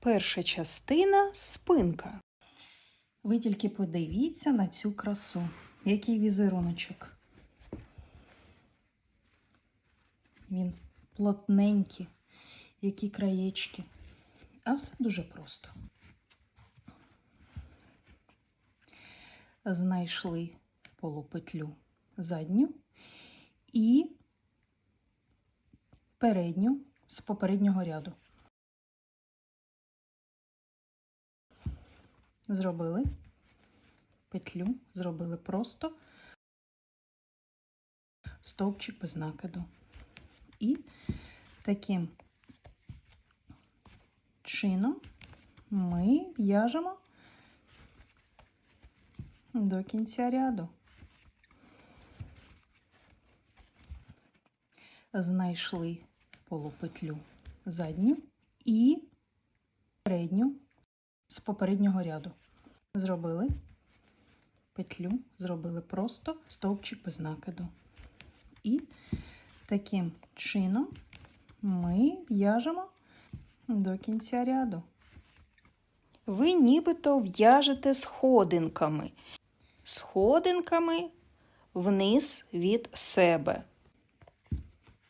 Перша частина спинка. Ви тільки подивіться на цю красу. Який візеруночок. Він плотненький, які краєчки. А все дуже просто. Знайшли полупетлю задню і передню з попереднього ряду. Зробили петлю, зробили просто стовпчик без накиду. І таким чином ми в'яжемо до кінця ряду. Знайшли полупетлю задню і передню з попереднього ряду. Зробили петлю, зробили просто стовпчик без накиду. І таким чином ми в'яжемо до кінця ряду. Ви нібито в'яжете сходинками. Сходинками вниз від себе.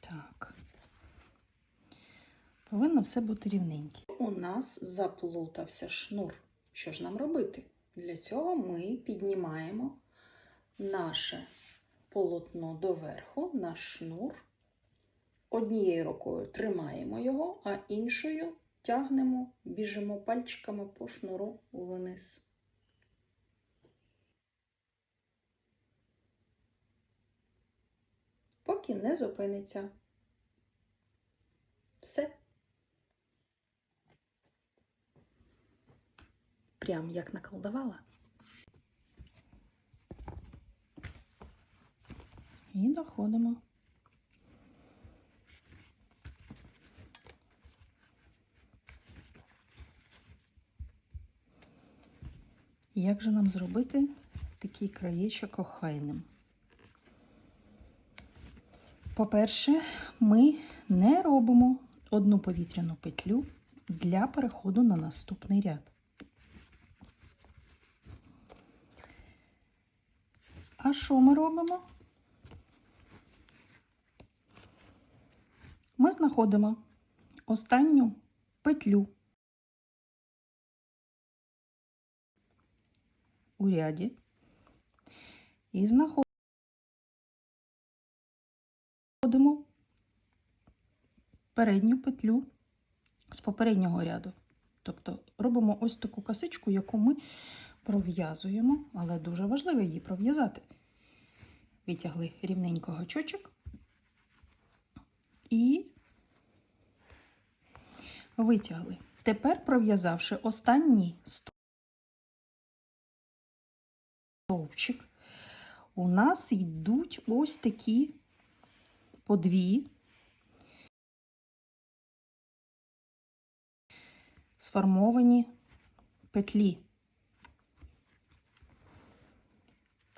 Так. Повинно все бути рівненьке. У нас заплутався шнур. Що ж нам робити? Для цього ми піднімаємо наше полотно доверху, наш шнур. Однією рукою тримаємо його, а іншою тягнемо, біжимо пальчиками по шнуру вниз. Поки не зупиниться. Все. Прям як наколдувала. І доходимо. Як же нам зробити такий краєчок охайним? По-перше, ми не робимо одну повітряну петлю для переходу на наступний ряд. А що ми робимо? Ми знаходимо останню петлю у ряді і знаходимо передню петлю з попереднього ряду. Тобто робимо ось таку косичку, яку ми пров'язуємо, але дуже важливо її пров'язати. Витягли рівненько гачочок і витягли. Тепер, пров'язавши останній стовпчик, у нас йдуть ось такі по дві сформовані петлі.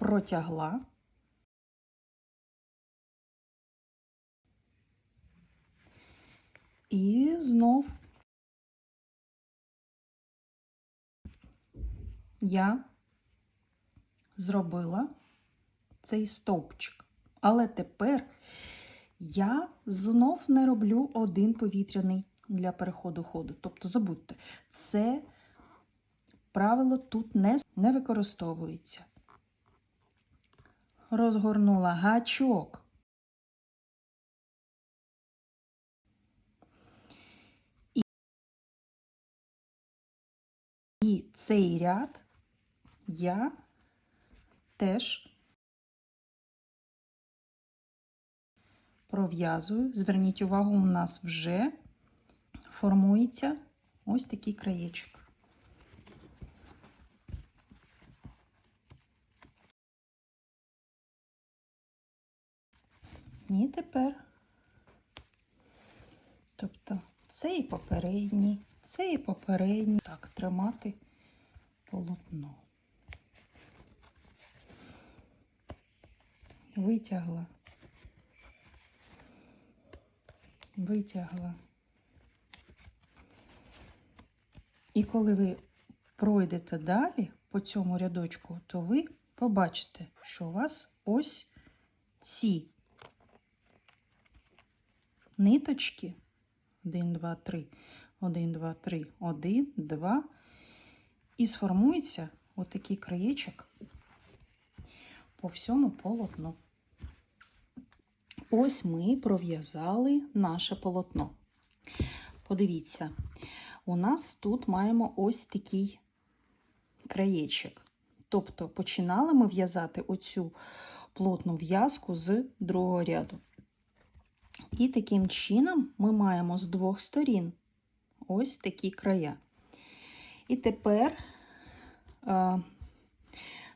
Протягла. І знов я зробила цей стовпчик. Але тепер я знов не роблю один повітряний для переходу ходу. Тобто, забудьте, це правило тут не, не використовується. Розгорнула гачок. І, цей ряд я теж пров'язую. Зверніть увагу, у нас вже формується ось такий краєчок. І тепер, тобто, це і попередній, це і попередній. Так, тримати полотно. Витягла, витягла. І коли ви пройдете далі по цьому рядочку, то ви побачите, що у вас ось ці ниточки 1, 2, 3, 1, 2, 3, 1, 2. І сформується отакий краєчок по всьому полотну. Ось ми пров'язали наше полотно. Подивіться, у нас тут маємо ось такий краєчок. Тобто починали ми в'язати оцю плотну в'язку з другого ряду. І таким чином ми маємо з двох сторін ось такі края. І тепер е,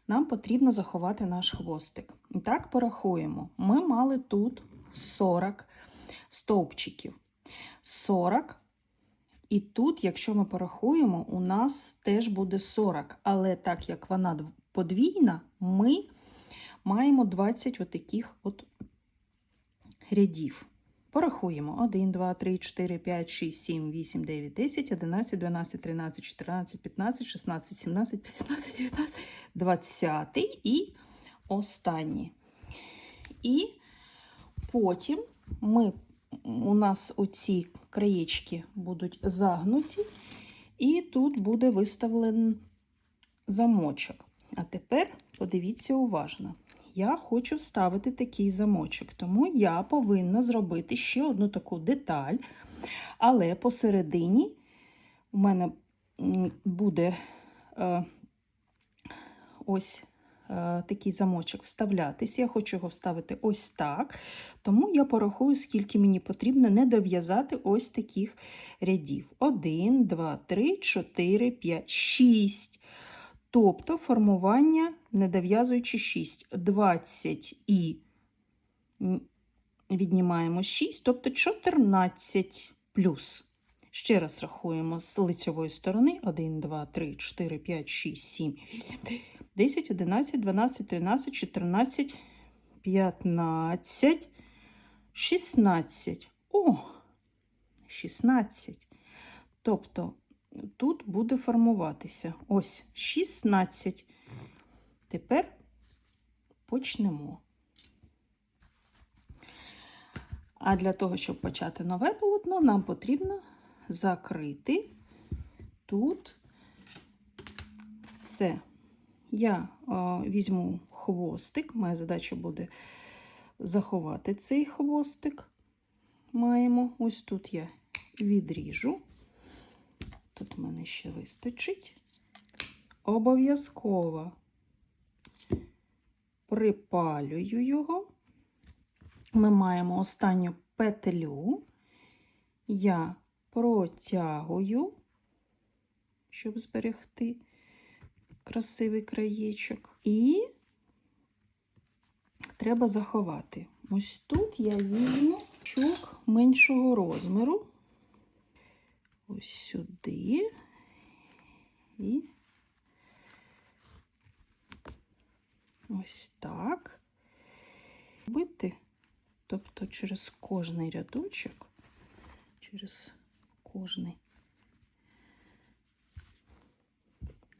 нам потрібно заховати наш хвостик. І так, порахуємо. Ми мали тут 40 стовпчиків. 40. І тут, якщо ми порахуємо, у нас теж буде 40. Але так як вона подвійна, ми маємо 20 отаких от рядів. Порахуємо. 1, 2, 3, 4, 5, 6, 7, 8, 9, 10, 11, 12, 13, 14, 15, 16, 17, 18, 19, 20 і останній. І потім ми, у нас оці краєчки будуть загнуті, і тут буде виставлений замочок. А тепер подивіться уважно. Я хочу вставити такий замочок, тому я повинна зробити ще одну таку деталь, але посередині у мене буде е, ось е, такий замочок вставлятися. Я хочу його вставити ось так. Тому я порахую, скільки мені потрібно не дов'язати ось таких рядів. 1, 2, 3, 4, 5, 6. Тобто формування, не дов'язуючи 6, 20 і віднімаємо 6, тобто 14 плюс. Ще раз рахуємо з лицьової сторони: 1, 2, 3, 4, 5, 6, 7, 8, 10, 11, 12, 13, 14, 15, 16. О, 16. Тобто тут буде формуватися ось 16. Тепер почнемо. А для того, щоб почати нове полотно, нам потрібно закрити тут це. Я о, візьму хвостик, моя задача буде заховати цей хвостик. Маємо. Ось тут я відріжу. Тут в мене ще вистачить. Обов'язково припалюю його. Ми маємо останню петлю. Я протягую, щоб зберегти красивий краєчок. І треба заховати. Ось тут я візьму чук меншого розміру сюди і ось так. Бити, тобто через кожний рядочок, через кожний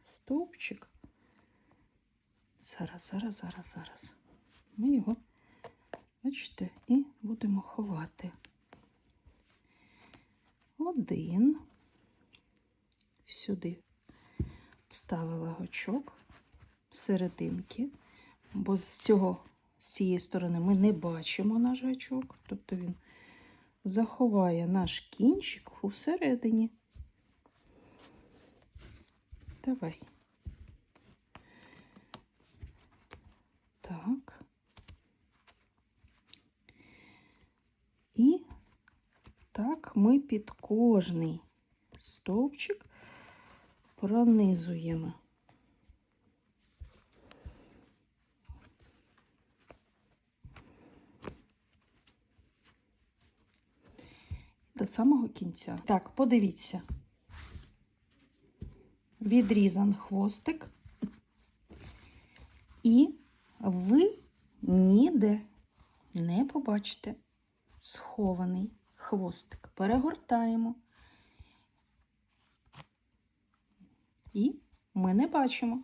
стовпчик. Зараз, зараз, зараз, зараз. Ми його, бачите, і будемо ховати один, сюди вставила гачок серединки, бо з цього, з цієї сторони ми не бачимо наш гачок, тобто він заховає наш кінчик усередині. Давай. Так. І так ми під кожний стовпчик пронизуємо. До самого кінця. Так, подивіться. Відрізан хвостик, і ви ніде не побачите схований хвостик. Перегортаємо. І ми не бачимо,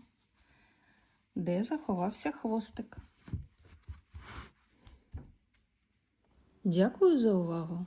де заховався хвостик. Дякую за увагу!